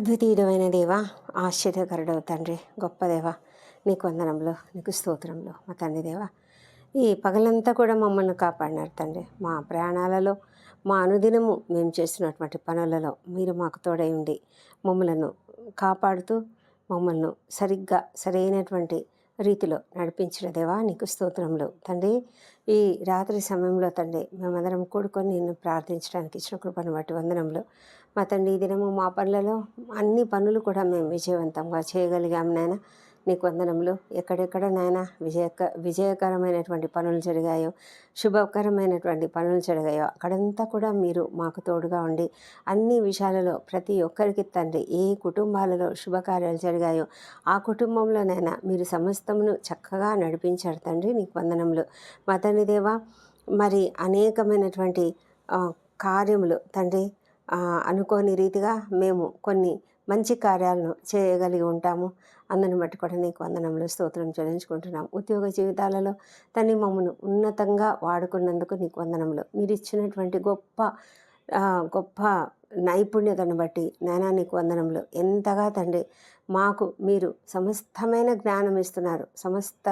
అద్వితీయుడమైన దేవ ఆశ్చర్యకరుడవు తండ్రి గొప్ప దేవ నీకు వందనంలో నీకు స్తోత్రంలో మా తండ్రి దేవ. ఈ పగలంతా కూడా మమ్మల్ని కాపాడినారు తండ్రి. మా ప్రయాణాలలో మా అనుదినము మేము చేస్తున్నటువంటి పనులలో మీరు మాకు తోడై ఉండి మమ్మలను కాపాడుతూ మమ్మల్ని సరిగ్గా సరైనటువంటి రీతిలో నడిపించిన దేవా నీకు స్తోత్రములు. తండ్రి ఈ రాత్రి సమయంలో తండ్రి మేమందరం కూడుకొని నిన్ను ప్రార్థించడానికి ఇచ్చిన కృపను బట్టి వందనంలో మా తండ్రి ఈ దినము మా పనులలో అన్ని పనులు కూడా మేము విజయవంతంగా చేయగలిగాం నాయన. నీకు వందనములు. ఎక్కడెక్కడ నాయన విజయక విజయకరమైనటువంటి పనులు జరిగాయో శుభకరమైనటువంటి పనులు జరిగాయో అక్కడంతా కూడా మీరు మాకు తోడుగా ఉండి అన్ని విషయాలలో ప్రతి ఒక్కరికి తండ్రి ఏ కుటుంబాలలో శుభకార్యాలు జరిగాయో ఆ కుటుంబంలోనైనా మీరు సమస్తమును చక్కగా నడిపించారు తండ్రి నీకు వందనములు. మా తండ్రి దేవా మరి అనేకమైనటువంటి కార్యములు తండ్రి అనుకోని రీతిగా మేము కొన్ని మంచి కార్యాలను చేయగలిగి ఉంటాము. అందరిని బట్టి కూడా నీకు వందనములు స్తోత్రం చెల్లించుకుంటున్నాం. ఉద్యోగ జీవితాలలో తన్ని మమ్మను ఉన్నతంగా వాడుకున్నందుకు నీకు వందనములు. మీరు ఇచ్చినటువంటి గొప్ప గొప్ప నైపుణ్యతను బట్టి నానా నీకు వందనములు. ఎంతగా తండ్రి మాకు మీరు సమస్తమైన జ్ఞానం ఇస్తున్నారు. సమస్త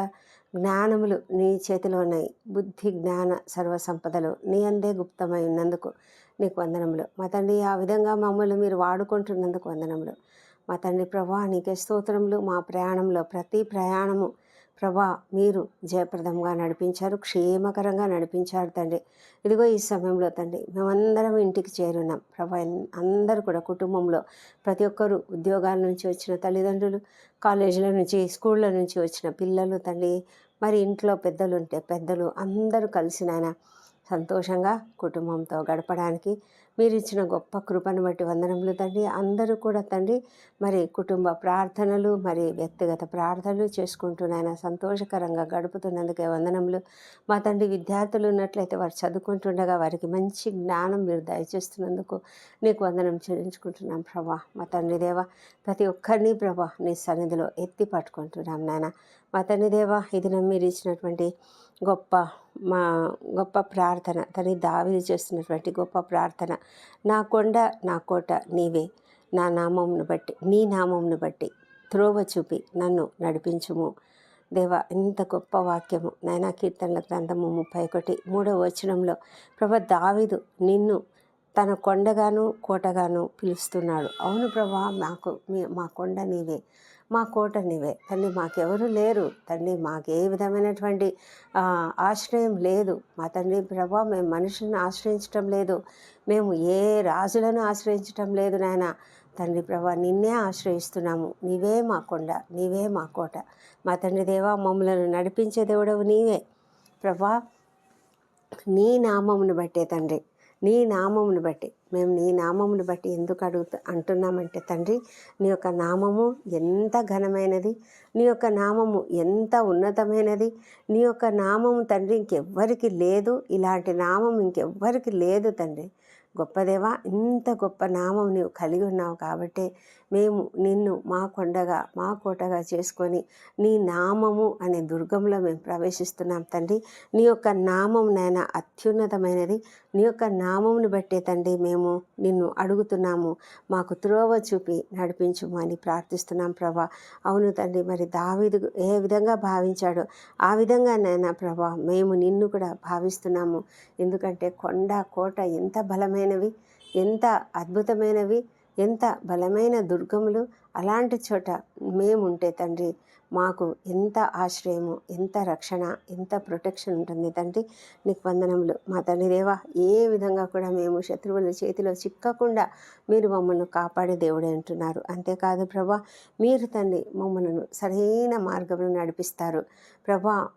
జ్ఞానములు నీ చేతిలో ఉన్నాయి. బుద్ధి జ్ఞాన సర్వ సంపదలు నీ అందే గుప్తమై ఉన్నందుకు నీకు వందనములు. మా తండ్రి ఆ విధంగా మమ్మల్ని మీరు వాడుకుంటున్నందుకు వందనములు. మా తండ్రి ప్రభా నీకే స్తోత్రములు. మా ప్రయాణంలో ప్రతి ప్రయాణము ప్రభా మీరు జయప్రదంగా నడిపించారు క్షేమకరంగా నడిపించారు తండ్రి. ఇదిగో ఈ సమయంలో తండ్రి మేమందరం ఇంటికి చేరున్నాం. ప్రభా అందరూ కూడా కుటుంబంలో ప్రతి ఒక్కరు ఉద్యోగాల నుంచి వచ్చిన తల్లిదండ్రులు కాలేజీల నుంచి స్కూళ్ళ నుంచి వచ్చిన పిల్లలు తండ్రి. మరి ఇంట్లో పెద్దలు ఉంటే పెద్దలు అందరూ కలిసి నాయన సంతోషంగా కుటుంబంతో గడపడానికి మీరు ఇచ్చిన గొప్ప కృపను బట్టి వందనములు తండ్రి. అందరూ కూడా తండ్రి మరి కుటుంబ ప్రార్థనలు మరి వ్యక్తిగత ప్రార్థనలు చేసుకుంటూ నాయన సంతోషకరంగా గడుపుతున్నందుకే వందనములు. మా తండ్రి విద్యార్థులు ఉన్నట్లయితే వారు చదువుకుంటుండగా వారికి మంచి జ్ఞానం మీరు దయచేస్తున్నందుకు నీకు వందనం చెల్లించుకుంటున్నాం ప్రభా. మా తండ్రి దేవ ప్రతి ఒక్కరిని ప్రభా నీ సన్నిధిలో ఎత్తి పట్టుకుంటున్నాం నాయన. మా తండ్రి దేవ ఇది మీరు ఇచ్చినటువంటి గొప్ప మా గొప్ప ప్రార్థన. తని దావిది చేస్తున్నటువంటి గొప్ప ప్రార్థన. నా కొండ నా కోట నీవే. నా నామంను బట్టి నీ నామంను బట్టి త్రోవ చూపి నన్ను నడిపించుము. దేవా ఇంత గొప్ప వాక్యము. నాయనా కీర్తనల గ్రంథము ముప్పై ఒకటి మూడవ వచనంలో ప్రభా దావిదు నిన్ను తన కొండగాను కోటగాను పిలుస్తున్నాడు. అవును ప్రభా మాకు మీ మా కొండ నీవే. మా కోట నీవే తండ్రి మాకెవరు లేరు. తండ్రి మాకు ఏ విధమైనటువంటి ఆశ్రయం లేదు. మా తండ్రి ప్రభా మేము మనుషులను ఆశ్రయించటం లేదు. మేము ఏ రాజులను ఆశ్రయించటం లేదు నాయన. తండ్రి ప్రభా నిన్నే ఆశ్రయిస్తున్నాము. నీవే మా కొండ నీవే మా కోట. మా తండ్రి దేవా మమ్మలను నడిపించే దేవుడవు నీవే. ప్రభా నీ నామమును బట్టే తండ్రి. నీ నామమును బట్టి మేము నీ నామమును బట్టి ఎందుకు అడుగుతా అంటున్నామంటే తండ్రి నీ యొక్క నామము ఎంత ఘనమైనది నీ యొక్క నామము ఎంత ఉన్నతమైనది నీ యొక్క నామము తండ్రి ఇంకెవ్వరికి లేదు ఇలాంటి నామం ఇంకెవ్వరికి లేదు తండ్రి. గొప్పదేవా ఇంత గొప్ప నామం నీవు కలిగి ఉన్నావు కాబట్టి మేము నిన్ను మా కొండగా మా కోటగా చేసుకొని నీ నామము అనే దుర్గంలో మేము ప్రవేశిస్తున్నాం తండ్రి. నీ యొక్క నామం నాయన అత్యున్నతమైనది. నీ యొక్క నామమును బట్టే తండ్రి మేము నిన్ను అడుగుతున్నాము. మాకు త్రోవ చూపి నడిపించుము అని ప్రార్థిస్తున్నాం ప్రభా. అవును తండ్రి మరి దావీదు ఏ విధంగా భావించాడో ఆ విధంగా నాయన ప్రభా మేము నిన్ను కూడా భావిస్తున్నాము. ఎందుకంటే కొండ కోట ఎంత బలమైనవి ఎంత అద్భుతమైనవి ఎంత బలమైన దుర్గములు అలాంటి చోట మేముంటే తండ్రి మాకు ఎంత ఆశ్రయము ఎంత రక్షణ ఎంత ప్రొటెక్షన్ ఉంటుంది తండ్రి? నీకు వందనములు. మా తండ్రి దేవా ఏ విధంగా కూడా మేము శత్రువుల చేతిలో చిక్కకుండా మీరు మమ్మల్ని కాపాడే దేవుడే అంటున్నారు. అంతేకాదు ప్రభా మీరు తండ్రి మమ్మల్ని సరైన మార్గంలో నడిపిస్తారు. ప్రభా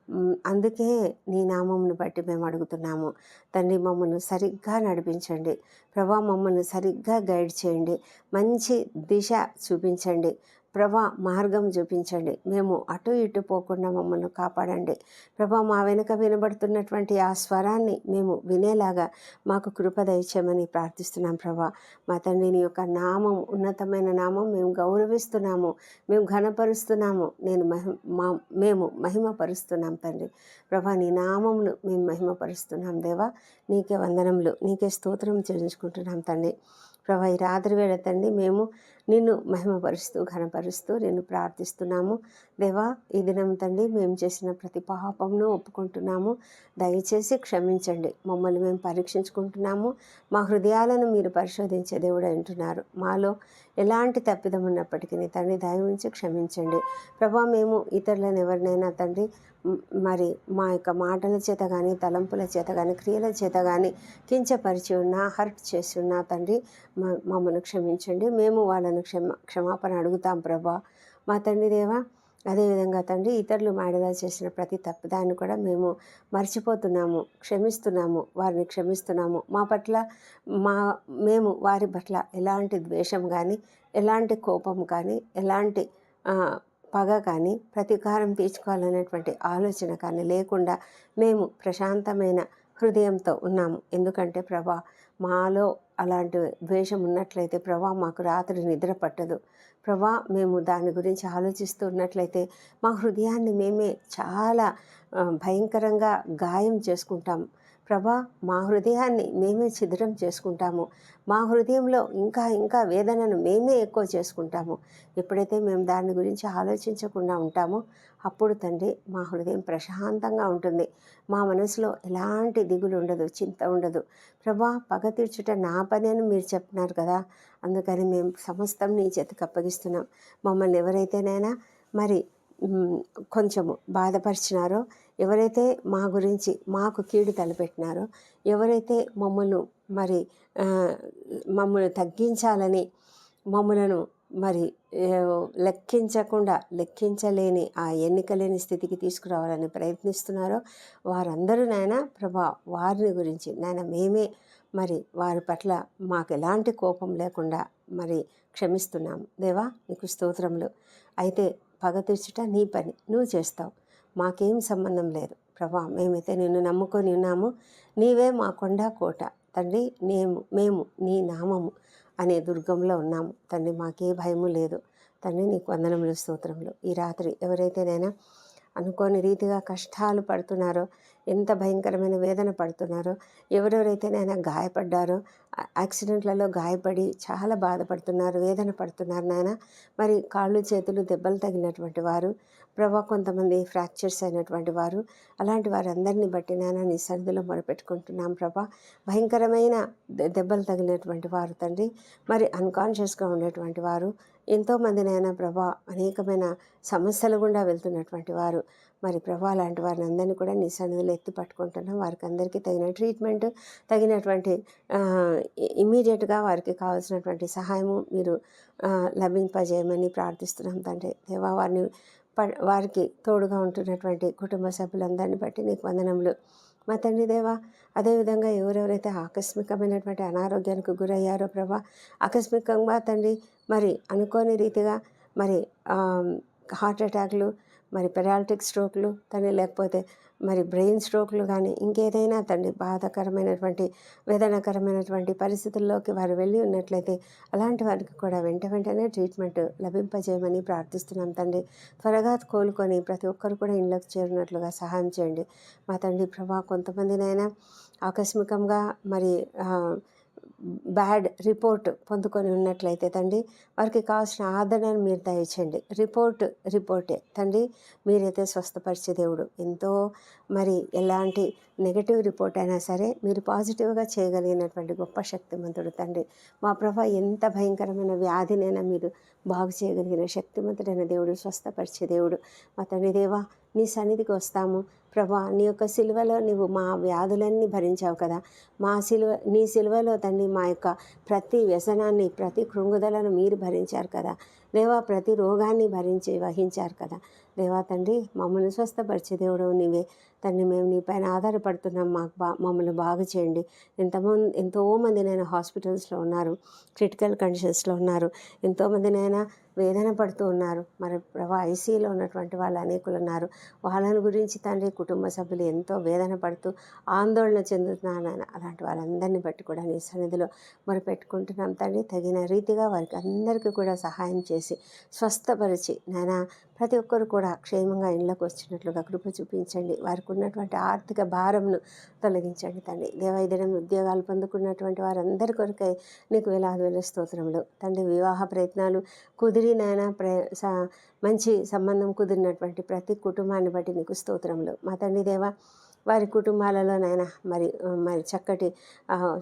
అందుకే నీ నామమును బట్టి మేము అడుగుతున్నాము. తండ్రి మమ్మల్ని సరిగ్గా నడిపించండి. ప్రభా మమ్మల్ని సరిగ్గా గైడ్ చేయండి. మంచి దిశ చూపించండి. ప్రభా మార్గం చూపించండి. మేము అటు ఇటు పోకుండా మమ్మల్ని కాపాడండి. ప్రభా మా వెనుక వినబడుతున్నటువంటి ఆ స్వరాన్ని మేము వినేలాగా మాకు కృప దయచేయమని ప్రార్థిస్తున్నాం ప్రభా. మా తండ్రి నీ యొక్క నామం ఉన్నతమైన నామం మేము గౌరవిస్తున్నాము. మేము ఘనపరుస్తున్నాము. నేను మహి మా మేము మహిమపరుస్తున్నాం తండ్రి. ప్రభా నీ నామంను మేము మహిమపరుస్తున్నాం దేవా. నీకే వందనములు నీకే స్తోత్రం చెల్లించుకుంటున్నాం తండ్రి. ప్రభా ఈ రాత్రి వేళ తండ్రి మేము నిన్ను మహిమపరుస్తూ ఘనపరుస్తూ నిన్ను ప్రార్థిస్తున్నాము. దేవా ఈ దినం తండ్రి మేము చేసిన ప్రతి పాపమును ఒప్పుకుంటున్నాము. దయచేసి క్షమించండి. మమ్మల్ని మేము పరీక్షించుకుంటున్నాము. మా హృదయాలను మీరు పరిశోధించే దేవుడు అంటున్నారు. మాలో ఎలాంటి తప్పిదం ఉన్నప్పటికీ తండ్రి దయవించి క్షమించండి. ప్రభా మేము ఇతరులను ఎవరినైనా తండ్రి మరి మా యొక్క మాటల చేత కానీ తలంపుల చేత కానీ క్రియల చేత కానీ కించపరిచి ఉన్నా హర్ట్ చేసి ఉన్నా తండ్రి మా- మమ్మల్ని క్షమించండి. మేము వాళ్ళను క్షమ క్షమాపణ అడుగుతాం ప్రభా. మా తండ్రి దేవా అదేవిధంగా తండ్రి ఇతరులు మాడలా చేసిన ప్రతి తప్పుదాన్ని కూడా మేము మర్చిపోతున్నాము క్షమిస్తున్నాము వారిని క్షమిస్తున్నాము. మా పట్ల మా మేము వారి పట్ల ఎలాంటి ద్వేషం కానీ ఎలాంటి కోపం కానీ ఎలాంటి పగ కానీ ప్రతీకారం తీర్చుకోవాలనేటువంటి ఆలోచన కానీ లేకుండా మేము ప్రశాంతమైన హృదయంతో ఉన్నాము. ఎందుకంటే ప్రభా మాలో అలాంటి ద్వేషం ఉన్నట్లయితే ప్రభా మాకు రాత్రి నిద్ర పట్టదు. ప్రభా మేము దాని గురించి ఆలోచిస్తూ ఉన్నట్లయితే మా హృదయాన్ని మేమే చాలా భయంకరంగా గాయం చేసుకుంటాం. ప్రభా మా హృదయాన్ని మేమే ఛిద్రం చేసుకుంటాము. మా హృదయంలో ఇంకా ఇంకా వేదనను మేమే ఎక్కువ చేసుకుంటాము. ఎప్పుడైతే మేము దాని గురించి ఆలోచించకుండా ఉంటామో అప్పుడు తండ్రి మా హృదయం ప్రశాంతంగా ఉంటుంది. మా మనసులో ఎలాంటి దిగులు ఉండదు చింత ఉండదు. ప్రభా పగ తీర్చుట నా పని అని మీరు చెప్తున్నారు కదా అందుకని మేము సమస్తం నీ చేతికి అప్పగిస్తున్నాం. మమ్మల్ని ఎవరైతేనైనా మరి కొంచెము బాధపరిచినారో ఎవరైతే మా గురించి మాకు కీడు తలపెట్టినారో ఎవరైతే మమ్మల్ని మరి మమ్మల్ని తగ్గించాలని మమ్మలను మరి లెక్కించకుండా లెక్కించలేని ఆ ఎన్నికలేని స్థితికి తీసుకురావాలని ప్రయత్నిస్తున్నారో వారందరూ నాయన ప్రభా వారిని గురించి నాయన మేమే మరి వారి పట్ల మాకు ఎలాంటి కోపం లేకుండా మరి క్షమిస్తున్నాం. దేవా నీకు స్తోత్రములు. అయితే పగ తీర్చుట నీ పని. నువ్వు చేస్తావు. మాకేం సంబంధం లేదు. ప్రభా మేమైతే నిన్ను నమ్ముకొని ఉన్నాము. నీవే మా కొండ కోట. తండ్రి మేము మేము నీ నామము అనే దుర్గంలో ఉన్నాము. తండ్రి మాకే భయము లేదు. తండ్రి నీకు వందనములు స్తోత్రములు. ఈ రాత్రి ఎవరైతేనైనా అనుకోని రీతిగా కష్టాలు పడుతున్నారో. ఎంత భయంకరమైన వేదన పడుతున్నారో. ఎవరెవరైతే నాయన గాయపడ్డారో యాక్సిడెంట్లలో గాయపడి చాలా బాధపడుతున్నారు. వేదన పడుతున్నారు నాయన. మరి కాళ్ళు చేతులు దెబ్బలు తగినటువంటి వారు ప్రభా కొంతమంది ఫ్రాక్చర్స్ అయినటువంటి వారు అలాంటి వారందరినీ బట్టి నాయన నీ సన్నిధిలో మొరపెట్టుకుంటున్నాం ప్రభా. భయంకరమైన దెబ్బలు తగిలినటువంటి వారు తండ్రి. మరి అన్కాన్షియస్గా ఉండేటువంటి వారు ఎంతోమంది నాయన ప్రభా అనేకమైన సమస్యలు గుండా వెళ్తున్నటువంటి వారు. మరి ప్రభా లాంటి వారిని అందరినీ కూడా నీ సన్నిధిలో ఎత్తి పట్టుకుంటున్నాం. వారికి అందరికీ తగిన ట్రీట్మెంట్ తగినటువంటి ఇమీడియట్గా వారికి కావాల్సినటువంటి సహాయము మీరు లభింపజేయమని ప్రార్థిస్తున్నాం తండ్రి. దేవా వారిని ప- వారికి తోడుగా ఉంటున్నటువంటి కుటుంబ సభ్యులందరినీ బట్టి నీకు వందనములు. మా తండ్రి దేవా అదేవిధంగా ఎవరెవరైతే ఆకస్మికమైనటువంటి అనారోగ్యానికి గురయ్యారో ప్రభా ఆకస్మికంగా తండ్రి మరి అనుకోని రీతిగా మరి హార్ట్ అటాక్లు మరి పెరాలిటిక్ స్ట్రోక్లు తండ్రి లేకపోతే మరి బ్రెయిన్ స్ట్రోక్లు కానీ ఇంకేదైనా తండ్రి బాధాకరమైనటువంటి వేదనకరమైనటువంటి పరిస్థితుల్లోకి వారు వెళ్ళి ఉన్నట్లయితే అలాంటి వారికి కూడా వెంట వెంటనే ట్రీట్మెంట్ లభింపజేయమని ప్రార్థిస్తున్నాం తండ్రి త్వరగా కోలుకొని ప్రతి ఒక్కరు కూడా ఇంట్లోకి చేరినట్లుగా సహాయం చేయండి. మా తండ్రి ప్రభా కొంతమందినైనా ఆకస్మికంగా మరి బ్యాడ్ రిపోర్ట్ పొందుకొని ఉన్నట్లయితే తండ్రి వారికి కావాల్సిన ఆదరణను మీరు దయచేయండి. రిపోర్ట్ రిపోర్టే. తండ్రి మీరైతే స్వస్థపరిచే దేవుడు. ఎంతో మరి ఎలాంటి నెగటివ్ రిపోర్ట్ అయినా సరే మీరు పాజిటివ్గా చేయగలిగినటువంటి గొప్ప శక్తిమంతుడు తండ్రి. మా ప్రభా ఎంత భయంకరమైన వ్యాధినైనా మీరు బాగు చేయగలిగిన శక్తిమంతుడైన దేవుడు స్వస్థపరిచే దేవుడు. మా తండ్రి దేవా నీ సన్నిధికి వస్తాము. ప్రభా నీ యొక్క సిలువలో నువ్వు మా వ్యాధులన్నీ భరించావు కదా. మా సిలువ నీ సిలువలో తండ్రి మా యొక్క ప్రతి వ్యసనాన్ని ప్రతి కృంగుదలను మీరు భరించారు కదా. దేవా ప్రతి రోగాన్ని భరించి వహించారు కదా. దేవా తండ్రి మమ్మల్ని స్వస్థపరిచే దేవుడు నీవే. తండ్రి మేము నీ పైన ఆధారపడుతున్నాం. మాకు బా మమ్మల్ని బాగు చేయండి. ఎంతమంది ఎంతోమంది నేను హాస్పిటల్స్లో ఉన్నారు. క్రిటికల్ కండిషన్స్లో ఉన్నారు. ఎంతోమంది నైనా వేదన పడుతూ ఉన్నారు. మరి ప్రభా ఐసీలో ఉన్నటువంటి వాళ్ళు అనేకులు ఉన్నారు. వాళ్ళని గురించి తండ్రి కుటుంబ సభ్యులు ఎంతో వేదన పడుతూ ఆందోళన చెందుతున్నాను నాయన అలాంటి వాళ్ళందరినీ బట్టి కూడా నీ సన్నిధిలో మరి పెట్టుకుంటున్నాం తండ్రి. తగిన రీతిగా వారికి అందరికీ కూడా సహాయం చేసి స్వస్థపరిచి నాయన ప్రతి ఒక్కరు కూడా క్షేమంగా ఇళ్ళకు వచ్చినట్లుగా కృప చూపించండి. వారికి ఉన్నటువంటి ఆర్థిక భారంను తొలగించండి తండ్రి. దేవైదనం ఉద్యోగాలు పొందుకున్నటువంటి వారందరి కొరకై నీకు వేలాది వేల స్తోత్రములు. తండ్రి వివాహ ప్రయత్నాలు కుదిరినైనా ప్ర స- మంచి సంబంధం కుదిరినటువంటి ప్రతి కుటుంబాన్ని బట్టి నీకు స్తోత్రములు. మా తండ్రి దేవ వారి కుటుంబాలలోనైనా మరి మరి చక్కటి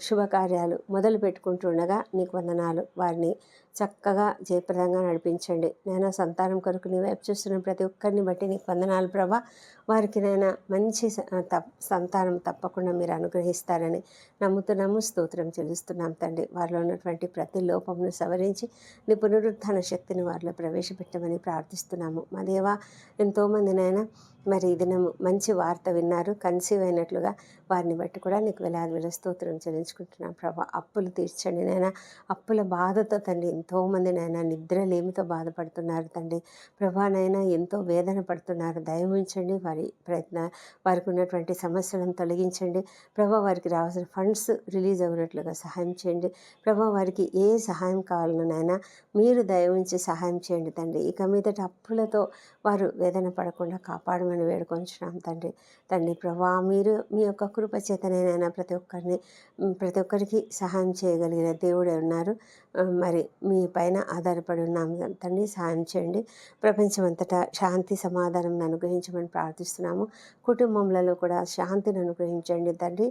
శుభకార్యాలు మొదలు పెట్టుకుంటుండగా నీకు వందనాలు. వారిని చక్కగా జయప్రదంగా నడిపించండి. నేను సంతానం కొరకు నీ వైపు చూస్తున్న ప్రతి ఒక్కరిని బట్టి నీకు వందనాలు ప్రభా. వారికి నైనా మంచి తప్- సంతానం తప్పకుండా మీరు అనుగ్రహిస్తారని నమ్ముతున్నాము స్తోత్రం చెల్లిస్తున్నాం తండ్రి. వారిలో ఉన్నటువంటి ప్రతి లోపమును సవరించి నీ పునరుద్ధరణ శక్తిని వారిలో ప్రవేశపెట్టమని ప్రార్థిస్తున్నాము. మా దేవా ఎంతోమందినైనా మరి ఈ దినం మంచి వార్త విన్నారు. కన్సీవ్ అయినట్లుగా వారిని బట్టి కూడా నీకు వేలాది వేల స్తోత్రం చెల్లించుకుంటున్నాను. ప్రభా అప్పులు తీర్చండి నాయన. అప్పుల బాధతో తండ్రి ఎంతోమంది నాయన నిద్రలేమితో బాధపడుతున్నారు తండ్రి. ప్రభానైనా ఎంతో వేదన పడుతున్నారు. దయ ఉంచండి వారి ప్రయత్న వారికి ఉన్నటువంటి సమస్యలను తొలగించండి. ప్రభా వారికి రావాల్సిన ఫండ్స్ రిలీజ్ అవునట్లుగా సహాయం చేయండి. ప్రభా వారికి ఏ సహాయం కావాలనో నాయన మీరు దయ ఉంచి సహాయం చేయండి తండ్రి. ఇక మీదట అప్పులతో వారు వేదన పడకుండా కాపాడమని వేడుకొంచున్నాం తండ్రి. తండ్రి ప్రభా మీరు మీ యొక్క కృపచేతనైనా ప్రతి ఒక్కరిని ప్రతి ఒక్కరికి సహాయం చేయగలిగిన దేవుడే ఉన్నారు. మరి మీ పైన ఆధారపడి ఉన్నాం తండ్రి సహాయం చేయండి. ప్రపంచమంతటా శాంతి సమాధానం అనుగ్రహించమని ప్రార్థిస్తున్నాము. కుటుంబంలో కూడా శాంతిని అనుగ్రహించండి తండ్రి.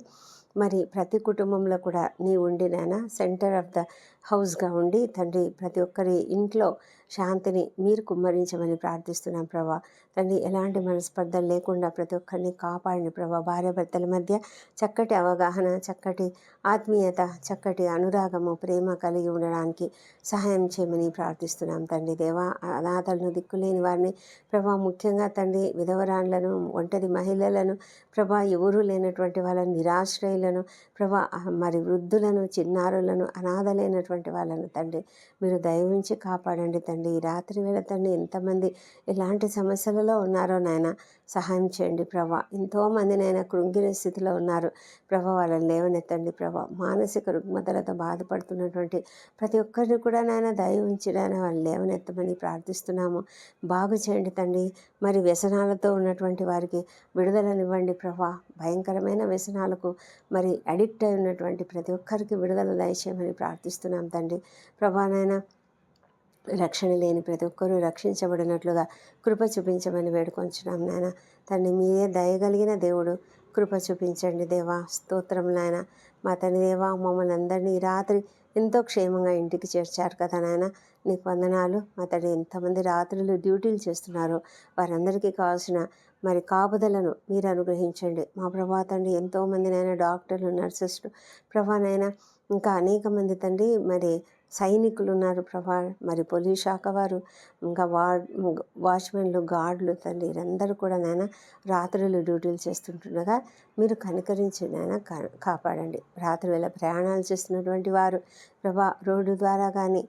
మరి ప్రతి కుటుంబంలో కూడా నీ ఉండి నాయన సెంటర్ ఆఫ్ ద హౌస్గా ఉండి తండ్రి ప్రతి ఒక్కరి ఇంట్లో శాంతిని మీరు కుమ్మరించమని ప్రార్థిస్తున్నాం ప్రభా. తండ్రి ఎలాంటి మనస్పర్ధలు లేకుండా ప్రతి ఒక్కరిని కాపాడిన ప్రభా. భార్యాభర్తల మధ్య చక్కటి అవగాహన చక్కటి ఆత్మీయత చక్కటి అనురాగము ప్రేమ కలిగి ఉండడానికి సహాయం చేయమని ప్రార్థిస్తున్నాం తండ్రి దేవా. అనాథలను దిక్కులేని వారిని ప్రభా ముఖ్యంగా తండ్రి విధవరాన్లను ఒంటరి మహిళలను ప్రభా ఎవరూ లేనటువంటి వాళ్ళ నిరాశ్రయులను ప్రభా మరి వృద్ధులను చిన్నారులను అనాథలైనటువంటి వాళ్ళను తండ్రి మీరు దయవించి కాపాడండి తండ్రి. ఈ రాత్రి వేళ తండ్రి ఎంతమంది ఎలాంటి సమస్యలలో ఉన్నారో నాయన సహాయం చేయండి ప్రభా. ఎంతోమంది నాయన కృంగిన స్థితిలో ఉన్నారు. ప్రభా వాళ్ళని లేవనెత్తండి ప్రభా. మానసిక రుగ్మతలతో బాధపడుతున్నటువంటి ప్రతి ఒక్కరిని కూడా నాయన దయ ఉంచి నాయన వాళ్ళు లేవనెత్తమని ప్రార్థిస్తున్నాము. బాగు చేయండి తండ్రి. మరి వ్యసనాలతో ఉన్నటువంటి వారికి విడుదలనివ్వండి ప్రభా. భయంకరమైన వ్యసనాలకు మరి అడిక్ట్ అయి ఉన్నటువంటి ప్రతి ఒక్కరికి విడుదల దయచేయమని ప్రార్థిస్తున్నాం తండ్రి. ప్రభానైనా రక్షణ లేని ప్రతి ఒక్కరూ రక్షించబడినట్లుగా కృప చూపించమని వేడుకొంచున్నాం నాయన. తండ్రి మీరే దయగలిగిన దేవుడు. కృప చూపించండి దేవా. స్తోత్రం నాయన. మా తండ్రి దేవా మమ్మల్ని అందరినీ ఈ రాత్రి ఎంతో క్షేమంగా ఇంటికి చేర్చారు కదా నాయన. నీకు వందనాలు. మా తండ్రి ఎంతమంది రాత్రులు డ్యూటీలు చేస్తున్నారో. వారందరికీ కావాల్సిన మరి కాపుదలను మీరు అనుగ్రహించండి. మా ప్రభా తండ్రి ఎంతోమంది నైనా డాక్టర్లు నర్సెస్ ప్రభానైనా ఇంకా అనేక మంది తండ్రి మరి సైనికులు ఉన్నారు ప్రభా మరి పోలీస్ శాఖ వారు ఇంకా వార్డ్ వాచ్మెన్లు గార్డులు తండ్రి వీరందరూ కూడా నాయన రాత్రులు డ్యూటీలు చేస్తుంటుండగా మీరు కనికరించి నాయన కా- కాపాడండి. రాత్రి వేళ ప్రయాణాలు చేస్తున్నటువంటి వారు ప్రభా రోడ్డు ద్వారా కానీ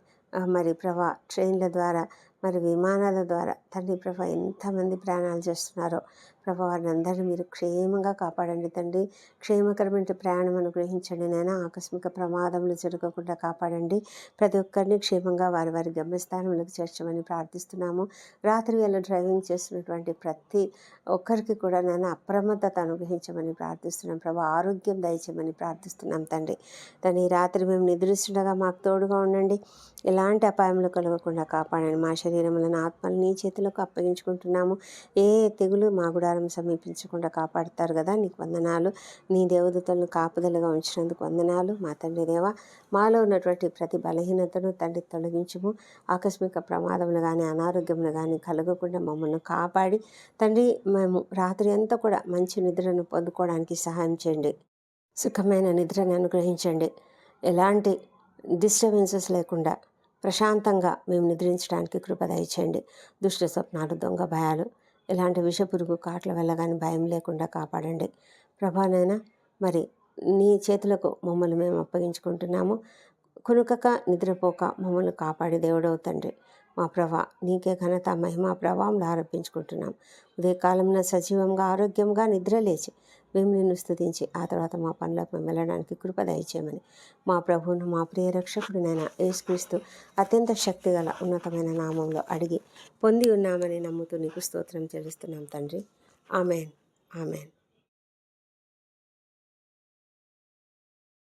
మరి ప్రభా ట్రైన్ల ద్వారా మరి విమానాల ద్వారా తండ్రి ప్రభా ఎంతమంది ప్రయాణాలు చేస్తున్నారో ప్రభు వారిని అందరినీ మీరు క్షేమంగా కాపాడండి తండ్రి. క్షేమకరమైన ప్రయాణం అనుగ్రహించండి నాయన. ఆకస్మిక ప్రమాదములు జరగకుండా కాపాడండి. ప్రతి ఒక్కరిని క్షేమంగా వారి వారి గమ్యస్థానంలోకి చేర్చమని ప్రార్థిస్తున్నాము. రాత్రి వేళ డ్రైవింగ్ చేస్తున్నటువంటి ప్రతి ఒక్కరికి కూడా నేను అప్రమత్తత అనుగ్రహించమని ప్రార్థిస్తున్నాం. ప్రభా ఆరోగ్యం దయచేయమని ప్రార్థిస్తున్నాం తండ్రి. తండ్రి ఈ రాత్రి మేము నిద్రిస్తుండగా మాకు తోడుగా ఉండండి. ఎలాంటి అపాయములు కలగకుండా కాపాడండి. మా శరీరములను ఆత్మలు నీ చేతులకు అప్పగించుకుంటున్నాము. ఏ తెగులు మా గుడారం సమీపించకుండా కాపాడుతారు కదా. నీకు వందనాలు. నీ దేవదూతలను కాపుదలుగా ఉంచినందుకు వందనాలు. మా తండ్రి దేవ మాలో ఉన్నటువంటి ప్రతి బలహీనతను తండ్రి తొలగించుము. ఆకస్మిక ప్రమాదములు కానీ అనారోగ్యములు కానీ కలగకుండా మమ్మల్ని కాపాడి తండ్రి మేము రాత్రి అంతా కూడా మంచి నిద్రను పొందుకోవడానికి సహాయం చేయండి. సుఖమైన నిద్రను అనుగ్రహించండి. ఎలాంటి డిస్టర్బెన్సెస్ లేకుండా ప్రశాంతంగా మేము నిద్రించడానికి కృప దయచేయండి. దుష్ట స్వప్నాలు దొంగ భయాలు ఎలాంటి విషపురుగు కాట్ల వల్ల కానీ భయం లేకుండా కాపాడండి. ప్రభానైనా మరి నీ చేతులకు మమ్మల్ని మేము అప్పగించుకుంటున్నాము. కొనుకక నిద్రపోక మమ్మల్ని కాపాడి దేవుడవు తండ్రి. మా ప్రభా నీకే ఘనత మహిమ ప్రభావంలో ఆరోపించుకుంటున్నాం. ఉదయకాలంలో సజీవంగా ఆరోగ్యంగా నిద్ర లేచి మేము నిన్ను స్థుతించి ఆ తర్వాత మా పనులకు మేము వెళ్ళడానికి కృప దయచేయమని. మా ప్రభువును మా ప్రియ రక్షకుడినైన యేసుక్రీస్తు అత్యంత శక్తిగల ఉన్నతమైన నామంలో అడిగి పొంది ఉన్నామని నమ్ముతూ నీకు స్తోత్రం చెల్లిస్తున్నాం తండ్రి. ఆమెన్. ఆమెన్.